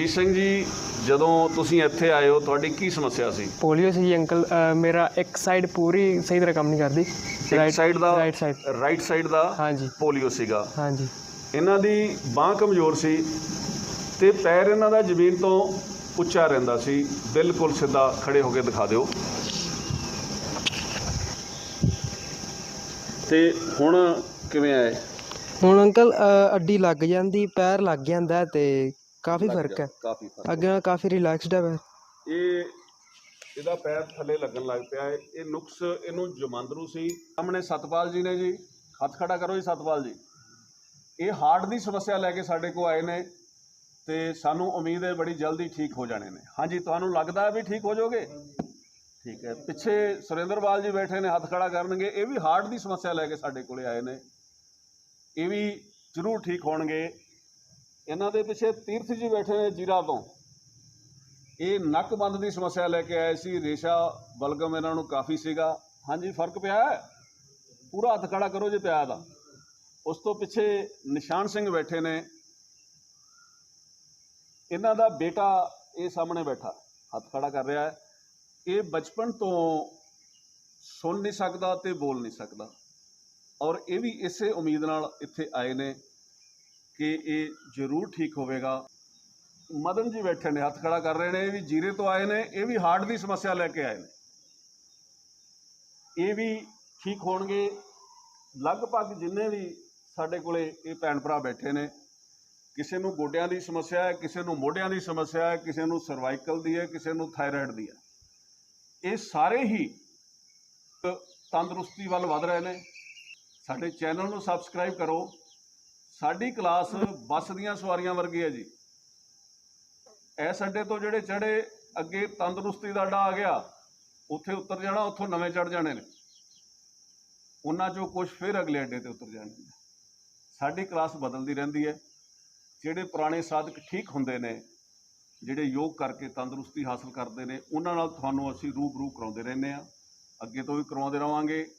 ਜੀ ਸਿੰਘ ਜੀ ਜਦੋਂ ਤੁਸੀਂ ਇੱਥੇ ਆਏ ਹੋ ਤੁਹਾਡੀ ਕੀ ਸਮੱਸਿਆ ਸੀ? ਪੋਲੀਓ ਸੀ ਜੀ ਅੰਕਲ। ਅ, ਮੇਰਾ ਇੱਕ ਸਾਈਡ ਪੂਰੀ ਸਹੀ ਤਰ੍ਹਾਂ ਕੰਮ ਨਹੀਂ ਕਰਦੀ। ਇੱਕ ਸਾਈਡ ਦਾ ਰਾਈਟ ਸਾਈਡ ਰਾਈਟ ਸਾਈਡ ਦਾ ਹਾਂਜੀ। ਪੋਲੀਓ ਸੀਗਾ। ਹਾਂਜੀ। ਇਹਨਾਂ ਦੀ ਬਾਹ ਕਮਜ਼ੋਰ ਸੀ ਤੇ ਪੈਰ ਇਹਨਾਂ ਦਾ ਜ਼ਮੀਨ ਤੋਂ ਉੱਚਾ ਰਹਿੰਦਾ ਸੀ। ਬਿਲਕੁਲ ਸਿੱਧਾ ਖੜੇ ਹੋ ਕੇ ਦਿਖਾ ਦਿਓ। ਤੇ ਹੁਣ ਕਿਵੇਂ ਆਏ? ਹੁਣ ਅੰਕਲ ਅ, ਅੱਡੀ ਲੱਗ ਜਾਂਦੀ ਪੈਰ ਲੱਗ ਜਾਂਦਾ ਤੇ ਕਾਫੀ ਫ਼ਰਕ ਹੈ। ਕਾਫੀ ਫ਼ਰਕ ਅੱਗੇ ਨਾਲ ਕਾਫੀ ਰਿਲੈਕਸਡ ਹੈ ਇਹ ਇਹਦਾ ਪੈਰ ਥੱਲੇ ਲੱਗਣ ਲੱਗ ਪਿਆ ਹੈ। ਇਹ ਨੁਕਸ ਇਹਨੂੰ ਜਮਾਂਦਰੂ ਸੀ। ਸਾਹਮਣੇ ਸਤਪਾਲ ਜੀ ਨੇ ਜੀ। ਹੱਥ ਖੜਾ ਕਰੋ ਜੀ ਸਤਪਾਲ ਜੀ। ਇਹ ਹਾਰਟ ਦੀ ਸਮੱਸਿਆ ਲੈ ਕੇ ਸਾਡੇ ਕੋਲ ਆਏ ਨੇ ਤੇ ਸਾਨੂੰ ਉਮੀਦ ਹੈ ਬੜੀ ਜਲਦੀ ਠੀਕ ਹੋ ਜਾਣੇ ਨੇ। ਹਾਂਜੀ ਤੁਹਾਨੂੰ ਲੱਗਦਾ ਹੈ ਵੀ ਠੀਕ ਹੋ ਜਾਓਗੇ? ਠੀਕ ਹੈ। ਪਿੱਛੇ ਸੁਰਿੰਦਰਪਾਲ ਜੀ ਬੈਠੇ ਨੇ ਹੱਥ ਖੜਾ ਕਰਨਗੇ। ਇਹ ਵੀ ਹਾਰਟ ਦੀ ਸਮੱਸਿਆ ਲੈ ਕੇ ਸਾਡੇ ਕੋਲੇ ਆਏ ਨੇ। ਇਹ ਵੀ ਜ਼ਰੂਰ ਠੀਕ ਹੋਣਗੇ। ਇਹਨਾਂ ਦੇ ਪਿੱਛੇ ਤੀਰਥ ਜੀ ਬੈਠੇ ਨੇ ਜੀਰਾ ਤੋਂ। ਇਹ ਨੱਕਬੰਦ ਦੀ ਸਮੱਸਿਆ ਲੈ ਕੇ ਆਏ ਸੀ। ਰੇਸ਼ਾ ਬਲਗਮ ਇਹਨਾਂ ਨੂੰ ਕਾਫੀ ਸੀਗਾ। ਹਾਂਜੀ, ਫ਼ਰਕ ਪਿਆ ਹੈ? ਪੂਰਾ ਹੱਥ ਖੜਾ ਕਰੋ ਜੇ ਪਿਆ ਦਾ ਉਸ ਤੋਂ ਪਿੱਛੇ ਨਿਸ਼ਾਨ ਸਿੰਘ ਬੈਠੇ ਨੇ। ਇਹਨਾਂ ਦਾ ਬੇਟਾ ਇਹ ਸਾਹਮਣੇ ਬੈਠਾ। ਹੱਥ ਖੜਾ ਕਰ ਰਿਹਾ ਹੈ। ਇਹ ਬਚਪਨ ਤੋਂ ਸੁਣ ਨਹੀਂ ਸਕਦਾ ਤੇ ਬੋਲ ਨਹੀਂ ਸਕਦਾ। ਔਰ ਇਹ ਵੀ ਇਸੇ ਉਮੀਦ ਨਾਲ ਇੱਥੇ ਆਏ ਨੇ। ਕਿ ਇਹ ਜ਼ਰੂਰ ਠੀਕ ਹੋਵੇਗਾ। ਮਦਨ ਜੀ ਬੈਠੇ ਨੇ, ਹੱਥ ਖੜਾ ਕਰ ਰਹੇ ਨੇ, ਇਹ ਵੀ ਜੀਰੇ ਤੋਂ ਆਏ ਨੇ, ਇਹ ਵੀ ਹਾਰਟ ਦੀ ਸਮੱਸਿਆ ਲੈ ਕੇ ਆਏ ਨੇ। ਇਹ ਵੀ ਠੀਕ ਹੋਣਗੇ। ਲਗਭਗ ਜਿੰਨੇ ਵੀ ਸਾਡੇ ਕੋਲੇ ਇਹ ਭੈਣ ਭਰਾ ਬੈਠੇ ਨੇ, ਕਿਸੇ ਨੂੰ ਗੋਡਿਆਂ ਦੀ ਸਮੱਸਿਆ ਹੈ, ਕਿਸੇ ਨੂੰ ਮੋਢਿਆਂ ਦੀ ਸਮੱਸਿਆ ਹੈ, ਕਿਸੇ ਨੂੰ ਸਰਵਾਈਕਲ ਦੀ ਹੈ, ਕਿਸੇ ਨੂੰ ਥਾਇਰਾਇਡ ਦੀ ਹੈ। ਇਹ ਸਾਰੇ ਹੀ ਤੰਦਰੁਸਤੀ ਵੱਲ ਵਧ ਰਹੇ ਨੇ। ਸਾਡੇ ਚੈਨਲ ਨੂੰ ਸਬਸਕ੍ਰਾਈਬ ਕਰੋ। ਸਾਡੀ ਕਲਾਸ ਬੱਸ ਦੀਆਂ ਸਵਾਰੀਆਂ ਵਰਗੀ ਹੈ ਜੀ। ਐਸ ਅੱਡੇ ਤੋਂ ਜਿਹੜੇ ਚੜੇ ਅੱਗੇ ਤੰਦਰੁਸਤੀ ਦਾ ਅੱਡਾ ਆ ਗਿਆ, ਉੱਥੇ ਉਤਰ ਜਾਣਾ, ਉੱਥੋਂ ਨਵੇਂ ਚੜ ਜਾਣੇ ਨੇ। ਉਹਨਾਂ ਚੋਂ ਕੁਝ ਫਿਰ ਅਗਲੇ ਅੱਡੇ ਤੇ ਉਤਰ ਜਾਣੇ। ਨੇ ਸਾਡੀ ਕਲਾਸ ਬਦਲਦੀ ਰਹਿੰਦੀ ਹੈ। ਜਿਹੜੇ ਪੁਰਾਣੇ ਸਾਧਕ ਠੀਕ ਹੁੰਦੇ ਨੇ, ਜਿਹੜੇ ਯੋਗ ਕਰਕੇ ਤੰਦਰੁਸਤੀ ਹਾਸਲ ਕਰਦੇ ਨੇ, ਉਹਨਾਂ ਨਾਲ ਤੁਹਾਨੂੰ ਅਸੀਂ ਰੂਬਰੂ ਕਰਾਉਂਦੇ ਰਹਿੰਦੇ ਆ ਅੱਗੇ ਤੋਂ ਵੀ ਕਰਵਾਉਂਦੇ ਰਵਾਂਗੇ।